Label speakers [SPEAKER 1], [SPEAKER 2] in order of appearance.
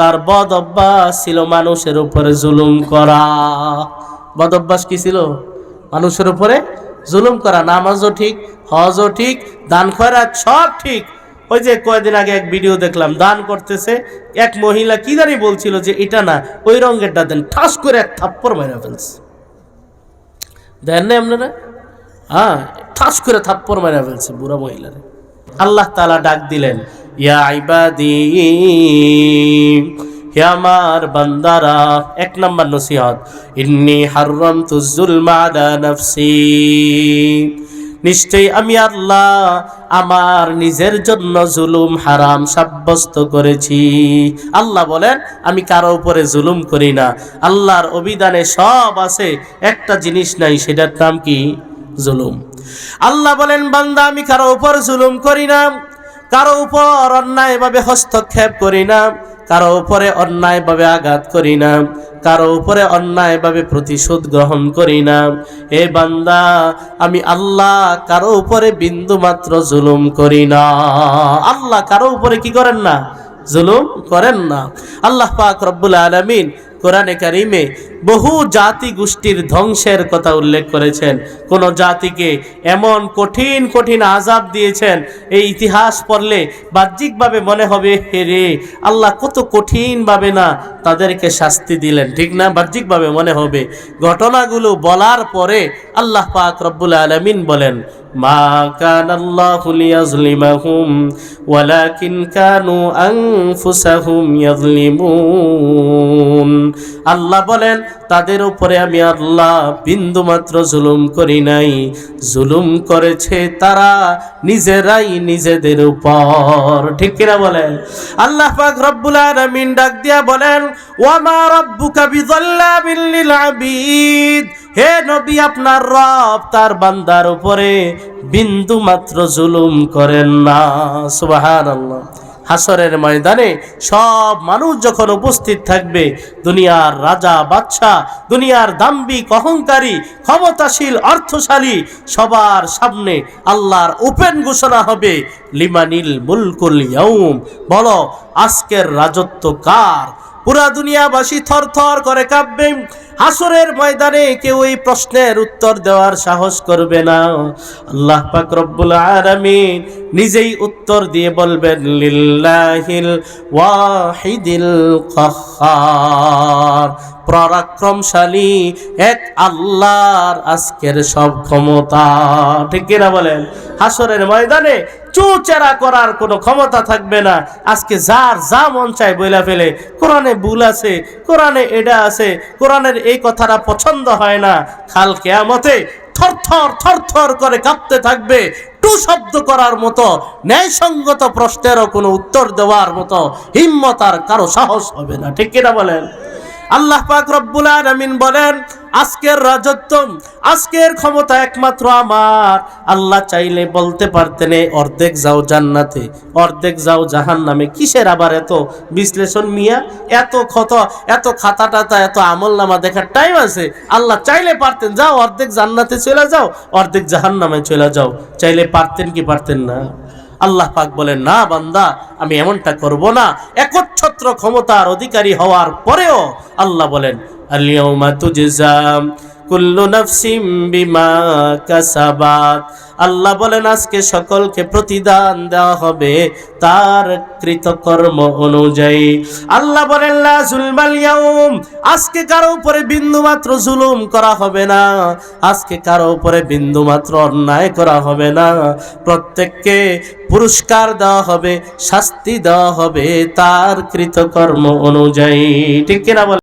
[SPEAKER 1] তার বদ অভ্যাস ছিল মানুষের উপরে জুলুম করা। বদ অভ্যাস কি ছিল? মানুষের উপরে জুলুম করা। নামাজও ঠিক, হজও ঠিক, দান খয়রাত সব ঠিক। ওই যে কয়েকদিন আগে এক ভিডিও দেখলাম, দান করতেছে, এক মহিলা কি জানি বলছিল যে এটা না, ওই রঙেরটা দেন, ঠাস করে এক থাপ্পড় মারা ফেলছে। দেন না আপনারা? হ্যাঁ ঠাস করে থাপ্পড় মারা ফেলছে বুড়া মহিলারে। আল্লাহ তালা ডাক দিলেন ইয়া আইবাদি হে আমার বান্দারা, এক নম্বর নসিহত। ইন্নি হাররাম তুজুল মাদা নফসি। নিশ্চয়ই আমি আল্লাহ আমার নিজের জন্য জুলুম হারাম সাব্যস্ত করেছি। আল্লাহ বলেন, আমি কারও উপরে জুলুম করি না। আল্লাহর অভিধানে সব আছে, একটা জিনিস নাই, সেটার নাম কি? জুলুম। আল্লাহ বলেন, বান্দা, আমি কারও উপর জুলুম করি না। কারও উপর অন্যায়ভাবে হস্তক্ষেপ করি না, কারও উপরে অন্যায়ভাবে আঘাত করি না, কারও উপরে অন্যায়ভাবে প্রতিশোধ গ্রহণ করি না। এ বান্দা, আমি আল্লাহ কারও উপরে বিন্দু মাত্র জুলুম করি না। আল্লাহ কারও উপরে কি করেন না? জুলুম করেন না। আল্লাহ পাক রব্বুল আলমিন কোরআনে কারিমে বহু জাতি গোষ্ঠীর ধ্বংসের কথা উল্লেখ করেছেন। কোন জাতিকে এমন কঠিন কঠিন আজাব দিয়েছেন, এই ইতিহাস পড়লে বাহ্যিকভাবে মনে হবে, হে রে, আল্লাহ কত কঠিনভাবে না তাদেরকে শাস্তি দিলেন। ঠিক না? বাহ্যিকভাবে মনে হবে। ঘটনাগুলো বলার পরে আল্লাহ পাক রব্বুল আলমিন বলেন, মা কান আল্লাহু লিয়াজলিমাহুম ওয়ালাকিন ইয়াজলিমুন আল্লাহ বলেন, তাদের উপরে আমি আল্লাহ বিন্দু মাত্র জুলুম করি নাই। জুলুম করেছে তারা নিজেরাই নিজেদের উপর। ঠিক কিনা বলেন? আল্লাহ পাক রব্বুল আলামিন ডাক দিয়া বলেন, ওয়ামা রাব্বুকা বিযাল্লামিল লিল আবিদ হে নবী, আপনার রব তার বান্দার উপরে বিন্দু মাত্র জুলুম করেন না। সুবহানাল্লাহ। হাসরের ময়দানে সব মানুষ যখন উপস্থিত থাকবে, দুনিয়ার রাজা, বাদশাহ, দুনিয়ার দাম্বিক অহংকারী, ক্ষমতাশীল, অর্থশালী, সবার সামনে আল্লাহর উপেন ঘোষণা হবে, লিমানিল মুলকুল ইয়াউম। বলো, আজকের রাজত্ব কার? পুরা দুনিয়াবাসী থর থর করে কাঁপবে। হাসরের ময়দানে কেউ এই প্রশ্নের উত্তর দেওয়ার সাহস করবে না। আল্লাহ পাক রব্বুল আলামিন নিজেই উত্তর দিয়ে বলবেন, লিল্লাহিল ওয়াহিদিল কাহ্হার পরাক্রমশালী এক আল্লাহর আজকের সব ক্ষমতা। ঠিক কিনা বলেন? হাসরের ময়দানে চুচেরা করার কোনো ক্ষমতা থাকবে না। আজকে যার যা মন চায় বইলা ফেলে। কোরআনে ভুল আছে, কোরআনে এটা আছে, কোরআনের এই কথাটা পছন্দ হয় না। খাল কেয়ামতে থর থর থর থর করে কাঁপতে থাকবে। টু শব্দ করার মতো, ন্যায়সঙ্গত প্রশ্নেরও কোনো উত্তর দেওয়ার মতো হিম্মত আর কারও সাহস হবে না। ঠিক কিনা বলেন? আল্লাহ পাক রব্বুল আলামিন বলেন, আজকের রাজত্ব, আজকের ক্ষমতা একমাত্র আমার। আল্লাহ চাইলে বলতে পারতেন "এই অর্ধেক যাও জান্নাতে, অর্ধেক যাও জাহান্নামে। কিসের আবার এত বিশ্লেষণ মিয়া? এত ক্ষত, এত খাতা টাতা এত আমল নামা দেখার টাইম আছে। আল্লাহ চাইলে পারতেন, যাও, অর্ধেক জান্নাতে চলে যাও, অর্ধেক জাহান্নামে চলে যাও। চাইলে পারতেন কি পারতেন না? আল্লাহ পাক বলেন, না বান্দা, আমি এমনটা করব না। একচ্ছত্র ক্ষমতার অধিকারী হওয়ার পরেও আল্লাহ বলেন আলিয়াউমা তুজজাম কুল্লু নাফসিম বিমা কাসাবাত। আল্লাহ বলেন, আজকে সকলকে প্রতিদান দেওয়া হবে তার কৃতকর্ম অনুযায়ী। আল্লাহ বলেন আজকে কারও উপরে বিন্দু মাত্র জুলুম করা হবে না। আজকে কারও উপরে বিন্দু মাত্র অন্যায় করা হবে না। প্রত্যেককে পুরস্কার দেওয়া হবে, শাস্তি দেওয়া হবে তার কৃতকর্ম অনুযায়ী। ঠিক কিনা বলেন?